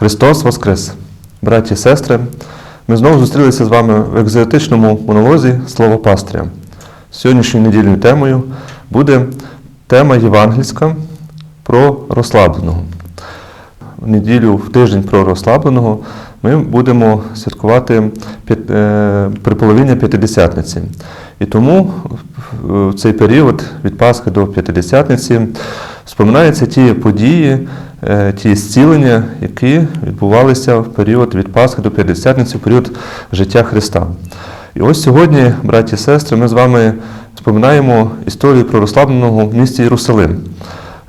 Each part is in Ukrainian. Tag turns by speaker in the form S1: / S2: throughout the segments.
S1: Христос Воскрес! Браті і сестри, ми знову зустрілися з вами в екзотичному монолозі Слово пастиря. Сьогоднішньою недільною темою буде тема євангельська про розслабленого. В неділю в тиждень про розслабленого ми будемо святкувати е, приполовіння П'ятидесятниці. І тому в цей період від Пасхи до П'ятидесятниці споминаються ті події, е, ті зцілення, які відбувалися в період від Пасхи до П'ятидесятниці, в період життя Христа. І ось сьогодні, браті і сестри, ми з вами споминаємо історію про розслабленого в місті Єрусалим.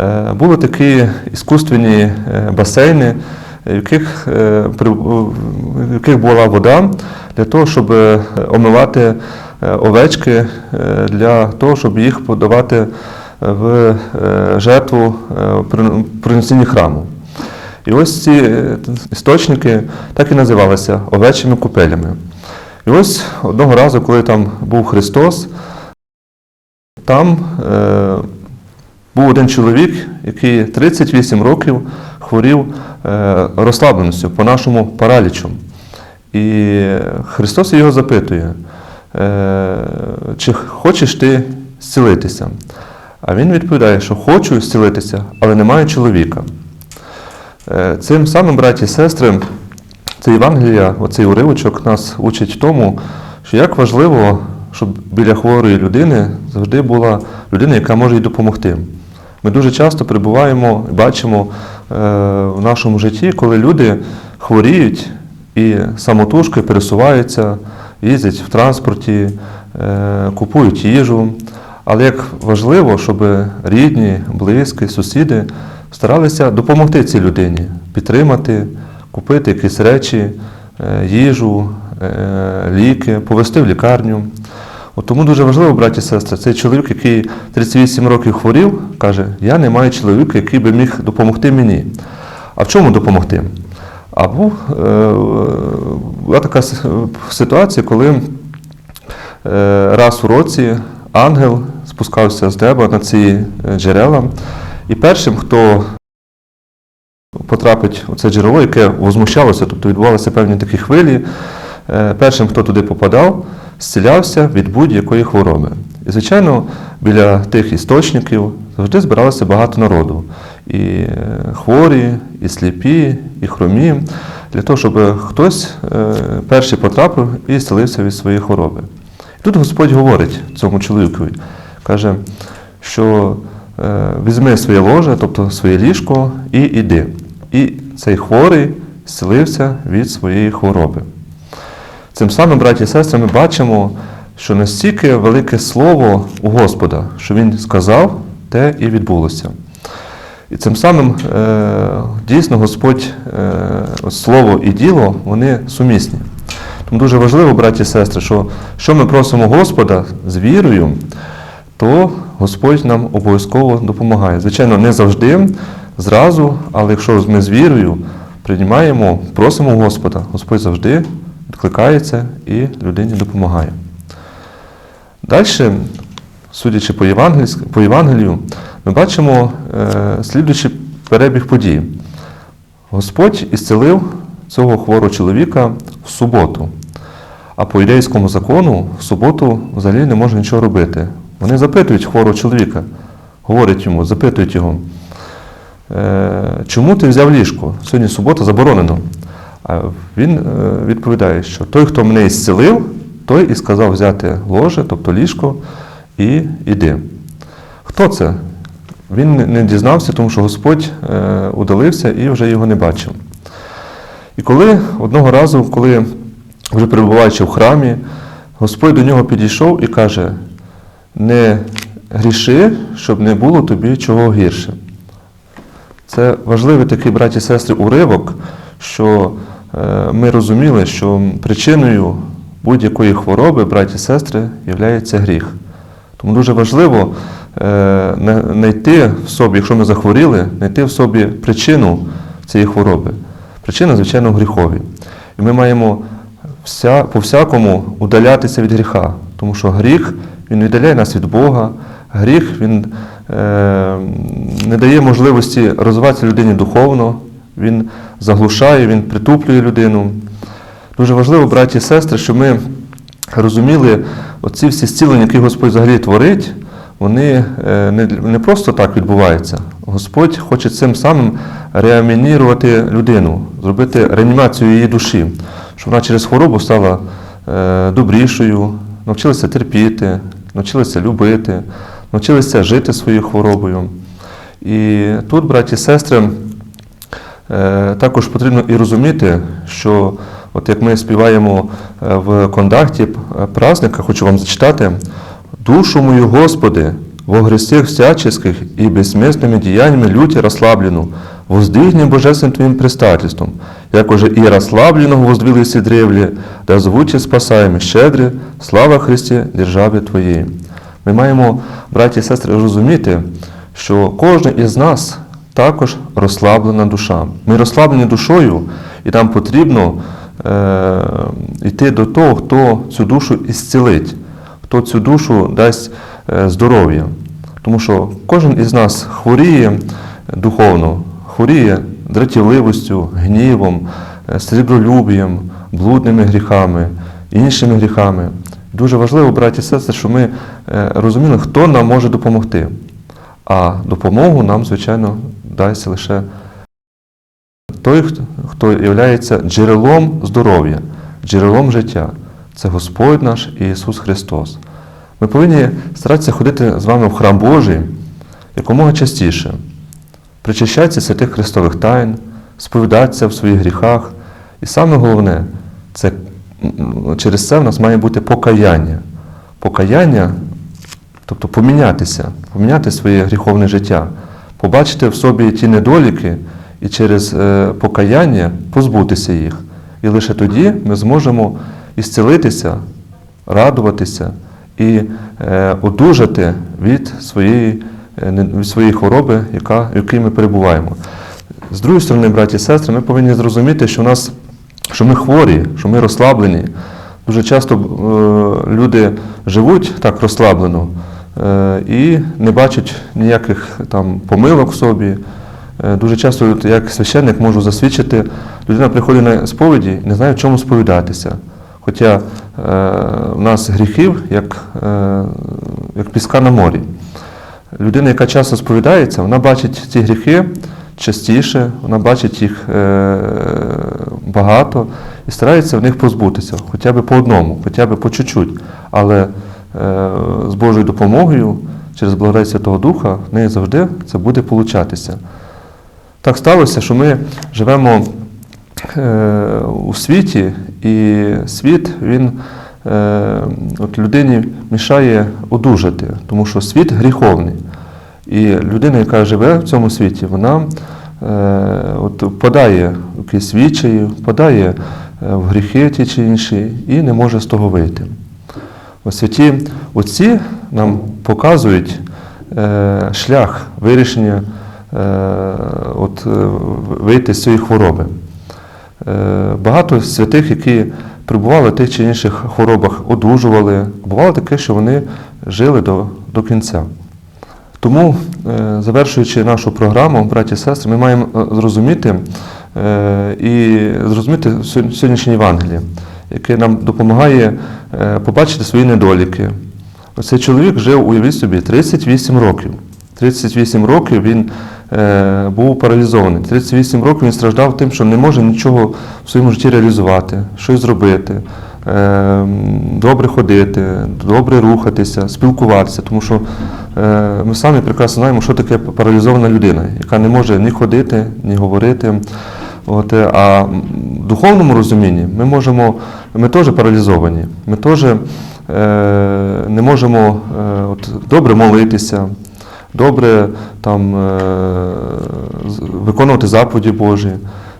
S1: Е, Були такі іскусственні е, басейни, в яких, в яких була вода для того, щоб омивати овечки, для того, щоб їх подавати в е, жертву е, храму. І ось ці е, істочники так і називалися овечими купелями. І ось одного разу, коли там був Христос, там е, був один чоловік, який 38 років хворів е, розслабленістю, по-нашому паралічом. І Христос його запитує, е, чи хочеш ти зцілитися? А він відповідає, що хочу зцілитися, але не маю чоловіка. Е, Цим самим, браті і сестри, це Євангелія, оцей уривочок нас учить тому, що як важливо, щоб біля хворої людини завжди була людина, яка може їй допомогти. Ми дуже часто перебуваємо і бачимо е, в нашому житті, коли люди хворіють і самотужки пересуваються, їздять в транспорті, е, купують їжу. Але як важливо, щоб рідні, близькі, сусіди старалися допомогти цій людині, підтримати, купити якісь речі, е, їжу, е, ліки, повезти в лікарню. От тому дуже важливо, браті і сестри, цей чоловік, який 38 років хворів, каже: Я не маю чоловіка, який би міг допомогти мені. А в чому допомогти? А був, е, була така ситуація, коли раз у році ангел спускався з неба на ці е, джерела, і першим, хто потрапить у це джерело, яке возмущалося, тобто відбувалися певні такі хвилі, е, першим, хто туди попадав, зцілявся від будь-якої хвороби. І, звичайно, біля тих істочників завжди збиралося багато народу. І е, хворі, і сліпі, і хромі, для того, щоб хтось перший потрапив і зцілився від своєї хвороби. І тут Господь говорить цьому чоловікові, каже, що е, візьми своє ложе, тобто своє ліжко, і іди. І цей хворий зцілився від своєї хвороби. Цим самим, браті і сестри, ми бачимо, що настільки велике слово у Господа, що Він сказав, те і відбулося. І цим самим е, дійсно Господь, е, слово і діло, вони сумісні. Тому дуже важливо, браті і сестри, що що ми просимо Господа з вірою, то Господь нам обов'язково допомагає. Звичайно, не завжди, зразу, але якщо ми з вірою приймаємо, просимо Господа, Господь завжди відкликається і людині допомагає. Далі, судячи по, по Євангелію, ми бачимо е, слідуючий перебіг подій. Господь ісцелив цього хворого чоловіка в суботу. А по ідейському закону в суботу взагалі не може нічого робити. Вони запитують хворого чоловіка, говорять йому, запитують його, «Е, чому ти взяв ліжко? Сьогодні субота заборонено. А він е, відповідає, що той, хто мене ісцелив, той і сказав взяти ложе, тобто ліжко, і іди. Хто це? Він не- не дізнався, тому що Господь е, удалився і вже його не бачив. І коли одного разу, коли вже перебуваючи в храмі, Господь до нього підійшов і каже: не гріши, щоб не було тобі чого гірше. Це важливий такий, браті і сестри, уривок, що е, ми розуміли, що причиною будь-якої хвороби, браті і сестри, є гріх. Тому дуже важливо е, знайти в собі, якщо ми захворіли, знайти в собі причину цієї хвороби. Причина, звичайно, гріхові. І ми маємо вся, по всякому удалятися від гріха, тому що гріх він віддаляє нас від Бога, гріх він е, не дає можливості розвиватися людині духовно, він заглушає, він притуплює людину. Дуже важливо, браті і сестри, щоб ми розуміли, оці всі зцілення, які Господь взагалі творить, вони е, не, просто так відбуваються. Господь хоче цим самим реанімірувати людину, зробити реанімацію її душі, щоб вона через хворобу стала е, добрішою, навчилася терпіти, навчилася любити, навчилася жити своєю хворобою. І тут, браті і сестри, Е, Також потрібно і розуміти, що от як ми співаємо е, в кондакті праздника, хочу вам зачитати, душу мою, Господи, во грестях всяческих и бессмертными деяниями люті расслаблену, воздвигни божественным Твоим предстательством, як уже і расслабленого воздвиглися древлі, да звучи спасаємо щедре, слава Христі, державі Твоєї. Ми маємо, браті і сестри, розуміти, що кожен із нас також розслаблена душа. Ми розслаблені душою, і нам потрібно е, йти до того, хто цю душу ісцілить, хто цю душу дасть е, здоров'я. Тому що кожен із нас хворіє духовно, хворіє дратівливостю, гнівом, е, блудними гріхами, іншими гріхами. Дуже важливо, браті і сестри, щоб ми е, розуміли, хто нам може допомогти. А допомогу нам, звичайно, дасть лише той, хто є джерелом здоров'я, джерелом життя. Це Господь наш Ісус Христос. Ми повинні старатися ходити з вами в храм Божий якомога частіше, причащатися святих Христових тайн, сповідатися в своїх гріхах. І саме головне, це через це в нас має бути покаяння. Покаяння Тобто помінятися, поміняти своє гріховне життя, побачити в собі ті недоліки і через е, покаяння позбутися їх. І лише тоді ми зможемо ісцілитися, радуватися і е, одужати від своєї, від своєї хвороби, яка, в якій ми перебуваємо. З другої сторони, браті і сестри, ми повинні зрозуміти, що, в нас, що ми хворі, що ми розслаблені. Дуже часто е, люди живуть так розслаблено е, і не бачать ніяких там помилок в собі. Е, дуже часто, як священник можу засвідчити, людина приходить на сповіді і не знає, в чому сповідатися. Хоча е, в нас гріхів, як, е, як піска на морі. Людина, яка часто сповідається, вона бачить ці гріхи частіше, вона бачить їх е, багато і старається в них позбутися, хоча б по одному, хоча б по чуть-чуть. Але е, з Божою допомогою, через благодать Святого Духа, в неї завжди це буде получатися. Так сталося, що ми живемо е, у світі, і світ він от людині мішає одужати, тому що світ гріховний. І людина, яка живе в цьому світі, вона е, от в якісь відчаї, впадає е, в гріхи ті чи інші і не може з того вийти. Ось святі отці нам показують е, шлях вирішення от, вийти з цієї хвороби. Багато святих, які перебували в тих чи інших хворобах, одужували. Бувало таке, що вони жили до, до кінця. Тому, е, завершуючи нашу програму, браті і сестри, ми маємо е, зрозуміти е, і зрозуміти сьогоднішнє Євангеліє, яке нам допомагає побачити свої недоліки. Оцей чоловік жив, уявіть собі, 38 років. 38 років він був паралізований. 38 років він страждав тим, що не може нічого в своєму житті реалізувати, щось зробити, добре ходити, добре рухатися, спілкуватися. Тому що е, ми самі прекрасно знаємо, що таке паралізована людина, яка не може ні ходити, ні говорити. От, е, а в духовному розумінні ми можемо, ми теж паралізовані, ми теж е, не можемо е, от, добре молитися, добре там, е, виконувати заповіді Божі,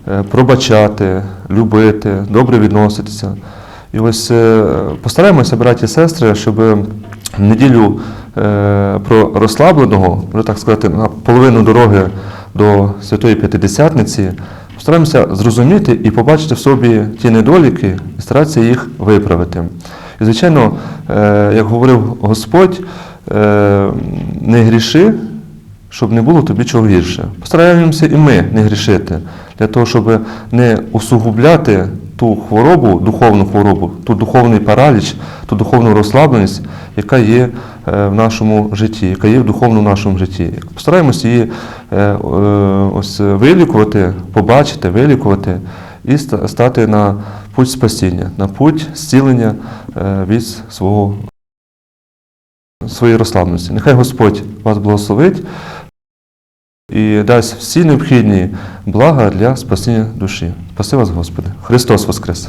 S1: е, пробачати, любити, добре відноситися. І ось е, постараємося, браті і сестри, щоб неділю е, про розслабленого, вже так сказати, на половину дороги до Святої П'ятидесятниці, постараємося зрозуміти і побачити в собі ті недоліки і старатися їх виправити. І, звичайно, е, як говорив Господь, не гріши, щоб не було тобі чого гірше. Постараємося і ми не грішити, для того, щоб не усугубляти ту хворобу, духовну хворобу, ту духовний параліч, ту духовну розслабленість, яка є е, в нашому житті, яка є в духовному нашому житті. Постараємося її е, е, ось вилікувати, побачити, вилікувати і стати на путь спасіння, на путь зцілення е, від свого своєї розслабленості. Нехай Господь вас благословить і дасть всі необхідні блага для спасіння душі. Спаси вас, Господи. Христос Воскрес!